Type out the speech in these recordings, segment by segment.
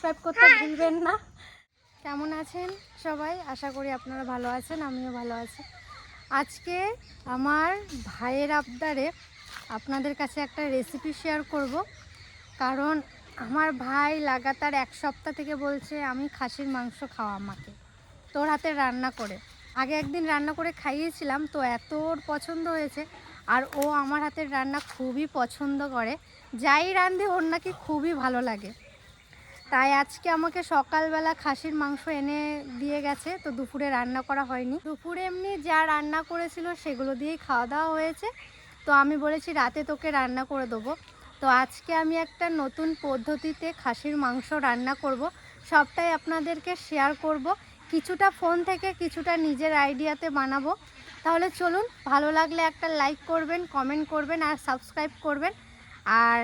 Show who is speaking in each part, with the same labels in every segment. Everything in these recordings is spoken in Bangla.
Speaker 1: সাবস্ক্রাইব করতে ভুলবেন না। কেমন আছেন সবাই? আশা করি আপনারা ভালো আছেন আমিও ভালো আছি। আজকে আমার ভাইয়ের আবদারে আপনাদের কাছে একটা রেসিপি শেয়ার করব। কারণ আমার ভাই লাগাতার এক সপ্তাহ থেকে বলছে আমি খাসির মাংস খাওয়া আমাকে। তোর হাতে রান্না করে। আগে একদিন রান্না করে খাইয়েছিলাম তো এত ওর পছন্দ হয়েছে। আর ও আমার হাতের রান্না খুবই পছন্দ করে। যাই রান্ধে ওর নাকি খুবই ভালো লাগে। তাই আজকে আমাকে সকালবেলা খাসির মাংস এনে দিয়ে গেছে, তো দুপুরে রান্না করা হয়নি। দুপুরে এমনি যা রান্না করেছিল সেগুলো দিয়েই খাওয়া দাওয়া হয়েছে। তো আমি বলেছি, রাতে তোকে রান্না করে দেবো। তো আজকে আমি একটা নতুন পদ্ধতিতে খাসির মাংস রান্না করব। সবটাই আপনাদেরকে শেয়ার করব। কিছুটা ফোন থেকে কিছুটা নিজের আইডিয়াতে বানাবো। তাহলে চলুন, ভালো লাগলে একটা লাইক করবেন, কমেন্ট করবেন আর সাবস্ক্রাইব করবেন। আর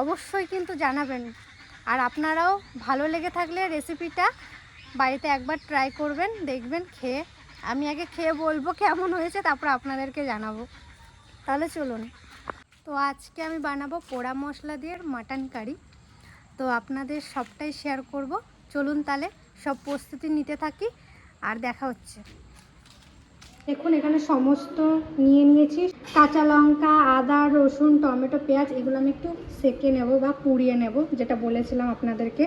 Speaker 1: অবশ্যই কিন্তু জানাবেন আর আপনারাও ভালো লেগে থাকলে রেসিপিটা বাড়িতে একবার ট্রাই করবেন, দেখবেন, খেয়ে। আমি আগে খেয়ে বলব কেমন হয়েছে, তারপর আপনাদেরকে জানাব। তাহলে চলুন। তো আজকে আমি বানাবো পোড়া মশলা দিয়ে মাটন কারি তো আপনাদের সবটাই শেয়ার করব। চলুন তাহলে সব প্রস্তুতি নিতে থাকি, আর দেখা হচ্ছে। দেখুন, এখানে সমস্ত নিয়ে নিয়েছি। কাঁচা লঙ্কা, আদা, রসুন, টমেটো, পেঁয়াজ, এগুলো আমি একটু সেকে নেব বা পুড়িয়ে নেব, যেটা বলেছিলাম আপনাদেরকে।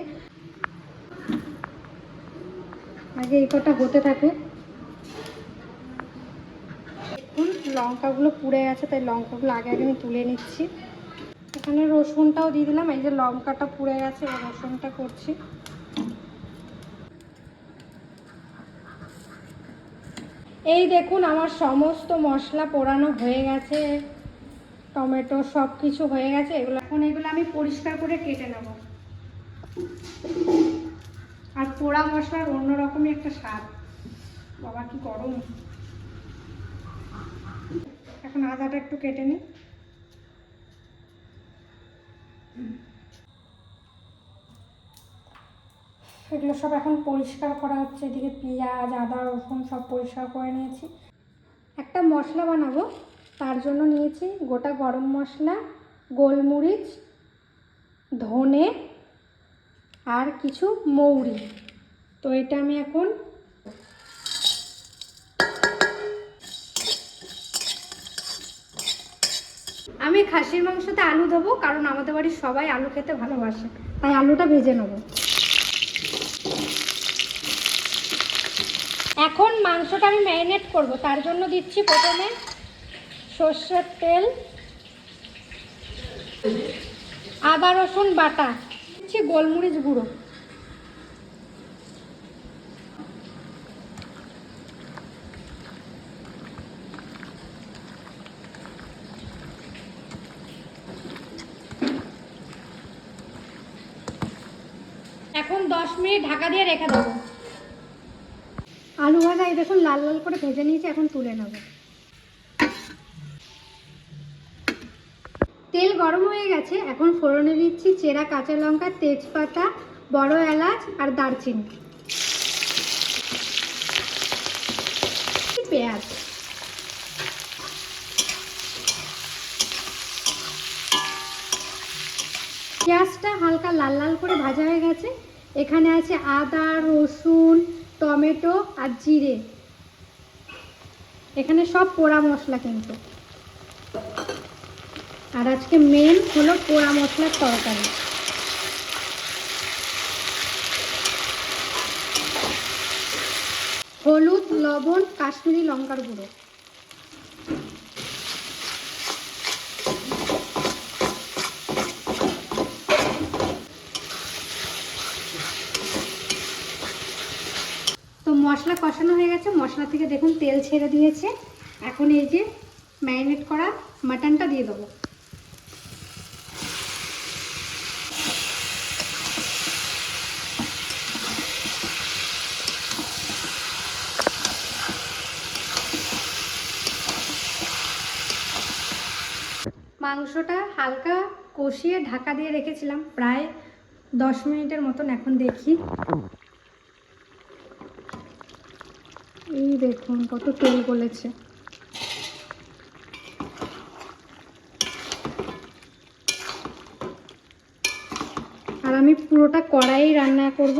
Speaker 1: আগে এই কটা হতে থাকে দেখুন, লঙ্কাগুলো পুড়ে গেছে, তাই লঙ্কাগুলো আগে আগে আমি তুলে নিচ্ছি। এখানে রসুনটাও দিয়ে দিলাম, এই যে লঙ্কাটা পুড়ে গেছে রসুনটা করছি। এই দেখুন, আমার সমস্ত মশলা পোড়ানো হয়ে গেছে। টমেটো সব কিছু হয়ে গেছে। এগুলো এখন এগুলো আমি পরিষ্কার করে কেটে নেব। আর পোড়া মশলার অন্যরকমই একটা স্বাদ। বাবা, কি গরম। এখন আদাটা একটু কেটে নিই। এগুলো সব এখন পরিষ্কার করা হচ্ছে। এদিকে পেঁয়াজ, আদা, রসুন সব পরিষ্কার করে নিয়েছি। একটা মশলা বানাবো। তার জন্য নিয়েছি গোটা গরম মশলা, গোলমরিচ, ধনে আর কিছু মৌরি। তো এটা আমি এখন আমি খাসির মাংসতে আলু দেবো, কারণ আমাদের বাড়ির সবাই আলু খেতে ভালোবাসে। তাই আলুটা ভেজে নেব। এখন মাংসটা আমি ম্যারিনেট করব, তার জন্য দিচ্ছি প্রথমে সর্ষের তেল, আদা, রসুন, বাটা, দিচ্ছি গোলমরিচ গুঁড়ো। এখন দশ মিনিট ঢাকা দিয়ে রেখে দেবো। এই দেখুন, লাল লাল করে ভেজে নিয়েছি, এখন তুলে নেব। তেল গরম হয়ে গেছে, এখন ফোড়নে দিচ্ছি চেরা কাঁচা লঙ্কা, তেজপাতা, বড় এলাচ আর দারচিনি। পেঁয়াজ। পেঁয়াজটা হালকা লাল লাল করে ভাজা হয়ে গেছে। এখানে আছে আদা, রসুন টমেটো আর জিরে। এখানে সব পোড়া মশলা কিন্তু। আর আজকে মেন হলো পোড়া মশলার তরকারি। হলুদ, লবণ, কাশ্মীরি লঙ্কার গুঁড়ো তো মশলা কষানো হয়ে গেছে। মশলা থেকে দেখুন তেল ছেড়ে দিয়েছে। এখন এই যে ম্যারিনেট করা মাটনটা দিয়ে দেবো। মাংসটা হালকা কষিয়ে ঢাকা দিয়ে রেখেছিলাম। প্রায় দশ মিনিটের মতন এখন দেখি। এই দেখুন কত তেল গলেছে। আর আমি পুরোটা কড়াই রান্না করব।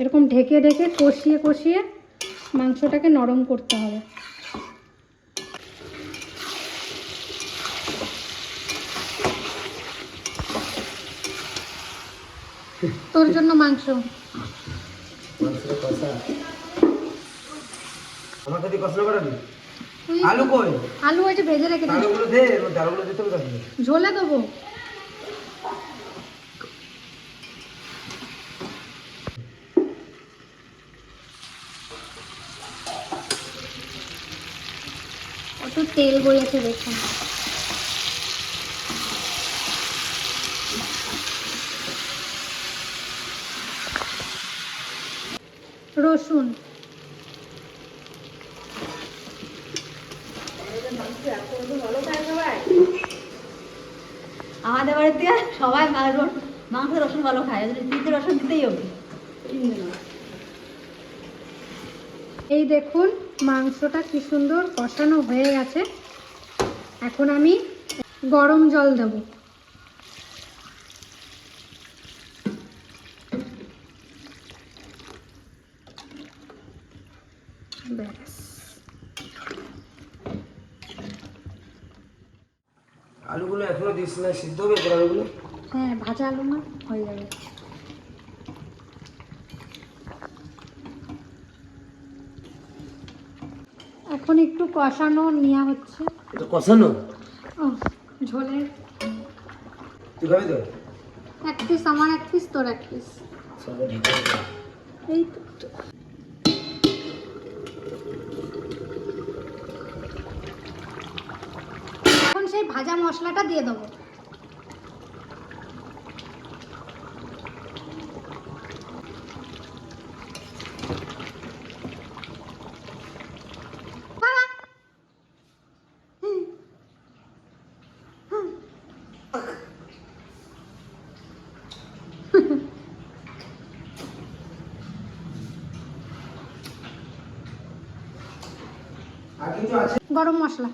Speaker 1: এরকম ঢেকে ঢেকে কষিয়ে কষিয়ে মাংসটাকে নরম করতে হবে। তোর জন্য মাংস।
Speaker 2: মাংসের কষা। আমার সাথে কষা করাবি
Speaker 1: তুই
Speaker 2: আলু কই?
Speaker 1: আলু ওইটা ভেজে রেখে দিস
Speaker 2: আলুগুলো দে আলুগুলো দিতে হবে
Speaker 1: ঝোলে দেবো। কত তেল গড়িয়েছে দেখুন। রসুন।
Speaker 3: বাড়িতে সবাই রস- মাংস রসুন ভালো খায় ওদের রসুন দিতেই হবে।
Speaker 1: এই দেখুন, মাংসটা কি সুন্দর কষানো হয়ে গেছে। এখন আমি গরম জল দেব।
Speaker 2: আলুগুলো এখনও দিস না সিদ্ধ হবে তোর আলুগুলো?
Speaker 1: হ্যাঁ ভাজা আলু না হয়ে যাবে। এখন একটু কষানো নেওয়া হচ্ছে।
Speaker 2: এটা কষানো?
Speaker 1: ও ঝোলের
Speaker 2: তুই খাবি তো?
Speaker 1: এক পিস আমার এক পিস তোর এক পিস। এই তো। সেই ভাজা মশলাটা দিয়ে দেবো। গরম মশলা।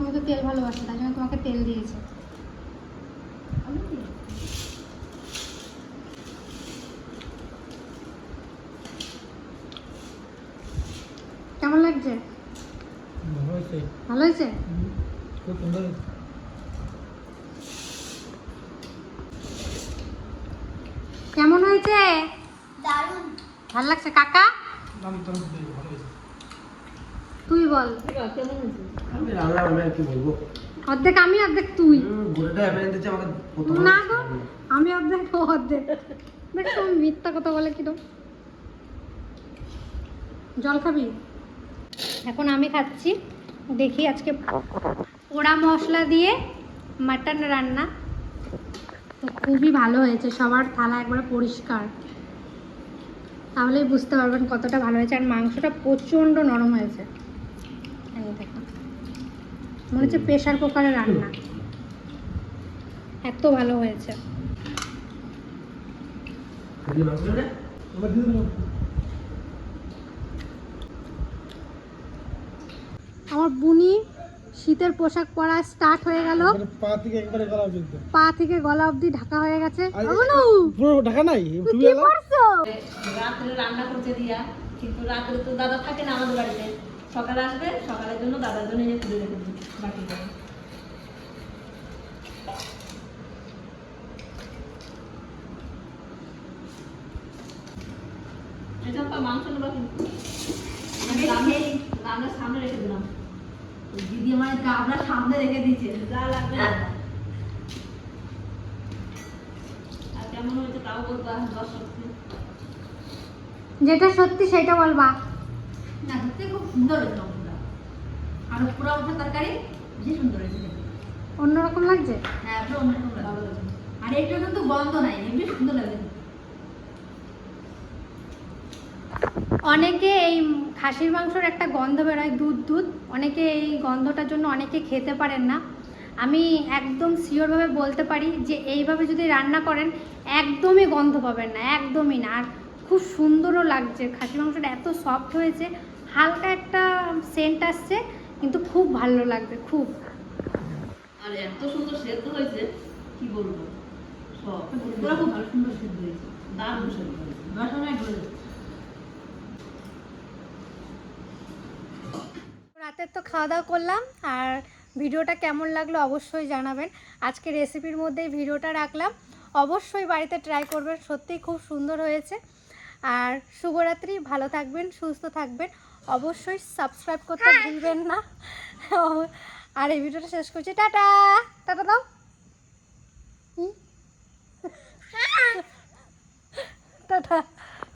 Speaker 1: তুমি তো তেল ভালোবাসো তাই জন্য তোমাকে তেল দিয়েছে। কেমন লাগছে? ভালো হয়েছে।
Speaker 2: খুব সুন্দর
Speaker 1: কেমন হয়েছে? ভালো লাগছে কাকা? তুই বল।
Speaker 3: কেমন হয়েছে?
Speaker 2: আমি রান্না বান্না কি বলব?
Speaker 1: অর্ধেক আমি অর্ধেক তুই।
Speaker 2: গোটাটা এমন দিচ্ছে আমাকে
Speaker 1: না গো আমি অর্ধেক অর্ধেক। দেখো মিথ্যা কথা বলে কিরম। জল খাবি? এখন আমি খাচ্ছি। দেখি আজকে পোড়া মশলা দিয়ে মাটন রান্না। তো খুবই ভালো হয়েছে সবার থালা একবারে পরিষ্কার। তাহলেই বুঝতে পারবেন কতটা ভালো হয়েছে। আর মাংসটা প্রচণ্ড নরম হয়েছে। দেখুন মনে হচ্ছে প্রেশার কুকারে রান্না। এত ভালো হয়েছে। আমার বুনি শীতের পোশাক পরা স্টার্ট হয়ে গেল।
Speaker 4: পা থেকে একবারে গলা পর্যন্ত
Speaker 1: পা থেকে গলা অবধি ঢাকা হয়ে গেছে।
Speaker 4: পুরো ঢাকা নাই? তুমি
Speaker 3: রাত্রে রান্না করতে দিয়া কিন্তু রাত্রে তো দাদা থাকে না আমাদের বাড়িতে। সকালে আসবে সকালের জন্য দাদার জন্য এনে তুলে রেখে দিই বাকি করে মাংস নেবা সামনে রেখে দিলাম। দিদি আমার সামনে রেখে দিয়েছে। যা লাগবে। আর কেমন হয়েছে তাও বলবা দর্শককে
Speaker 1: যেটা সত্যি সেটা বলবা।
Speaker 3: না দেখতে খুব সুন্দর হয়েছে আর পুরো তরকারি বেশি সুন্দর হয়েছে
Speaker 1: অন্যরকম লাগছে?
Speaker 3: হ্যাঁ পুরো অন্যরকম লাগছে। আর এটা কিন্তু গন্ধ নাই এমনি সুন্দর লাগে।
Speaker 1: অনেকে এই খাসির মাংসর একটা গন্ধ বেরোয় দুধ দুধ। অনেকে এই গন্ধটার জন্য অনেকে খেতে পারেন না। আমি একদম শিওরভাবে বলতে পারি যে এইভাবে যদি রান্না করেন একদমই গন্ধ পাবেন না একদমই না। আর খুব সুন্দরও লাগছে। খাসি মাংসটা এত সফট হয়েছে হালকা একটা সেন্ট আসছে কিন্তু খুব ভালো লাগবে খুব।
Speaker 3: আর এত সুন্দর সেদ্ধ হয়েছে কি বলব? সব। খুব ভালো সুন্দর সেদ্ধ হয়েছে দারুণ সেদ্ধ হয়েছে। রসমালাই গলে
Speaker 1: রাতের তো খাওয়া দাওয়া করলাম আর ভিডিওটা কেমন লাগল অবশ্যই জানাবেন। আজকে রেসিপির মধ্যেই ভিডিওটা রাখলাম। অবশ্যই বাড়িতে ট্রাই করবেন সত্যিই খুব সুন্দর হয়েছে। আর শুভরাত্রি ভালো থাকবেন সুস্থ থাকবেন। অবশ্যই সাবস্ক্রাইব করতে ভুলবেন না। আর এই ভিডিওটা শেষ করছি। টাটা। টাটা দাও। টাটা।